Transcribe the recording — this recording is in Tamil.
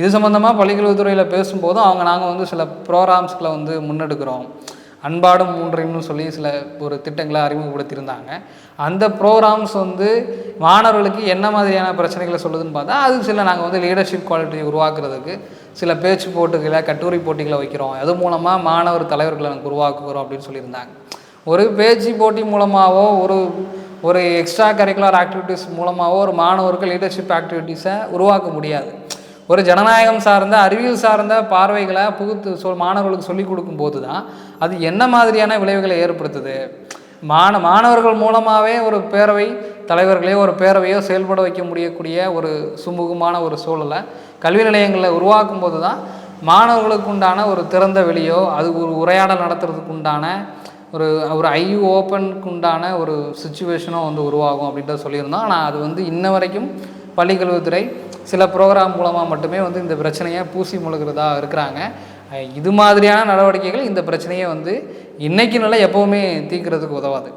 இது சம்மந்தமாக பள்ளிக்கல்வித்துறையில் பேசும்போதும் அவங்க நாங்கள் வந்து சில ப்ரோக்ராம்ஸ்களை வந்து முன்னெடுக்கிறோம். அன்பாடும் மூன்றையும்னு சொல்லி சில ஒரு திட்டங்களை அறிமுகப்படுத்தியிருந்தாங்க. அந்த ப்ரோக்ராம்ஸ் வந்து மாணவர்களுக்கு என்ன மாதிரியான பிரச்சனைகளை சொல்லுதுன்னு பார்த்தா அது சில நாங்கள் வந்து லீடர்ஷிப் குவாலிட்டியை உருவாக்குறதுக்கு சில பேச்சு போட்டிகளை கட்டுரை போட்டிகளை வைக்கிறோம். அது மூலமாக மாணவர் தலைவர்களை நாங்கள் உருவாக்குகிறோம் அப்படின்னு சொல்லியிருந்தாங்க. ஒரு பேச்சு போட்டி மூலமாகவோ ஒரு ஒரு எக்ஸ்ட்ரா கரிக்குலர் ஆக்டிவிட்டீஸ் மூலமாகவோ ஒரு மாணவருக்கு லீடர்ஷிப் ஆக்டிவிட்டீஸை உருவாக்க முடியாது. ஒரு ஜனநாயகம் சார்ந்த அறிவியல் சார்ந்த பார்வைகளை புகுத்து சொல் மாணவர்களுக்கு சொல்லிக் கொடுக்கும்போது தான் அது என்ன மாதிரியான விளைவுகளை ஏற்படுத்துது? மாண மாணவர்கள் மூலமாகவே ஒரு பேரவை தலைவர்களையோ ஒரு பேரவையோ செயல்பட வைக்க முடியக்கூடிய ஒரு சுமூகமான ஒரு சூழலை கல்வி நிலையங்களில் உருவாக்கும் போது தான் மாணவர்களுக்கு உண்டான ஒரு திறந்த வெளியோ அது ஒரு உரையாடல் நடத்துறதுக்கு உண்டான ஒரு ஒரு ஐ ஓப்பனுக்கு உண்டான ஒரு சுச்சுவேஷனும் வந்து உருவாகும் அப்படின்றத சொல்லியிருந்தோம். ஆனால் அது வந்து இன்ன வரைக்கும் பள்ளிக்கல்வித்துறை சில ப்ரோக்ராம் மூலமாக மட்டுமே வந்து இந்த பிரச்சனையை பூசி முழுகிறதா இருக்கிறாங்க. இது மாதிரியான நடவடிக்கைகள் இந்த பிரச்சனையை வந்து இன்றைக்கு நல்லா எப்போவுமே தீர்க்கிறதுக்கு உதவாது.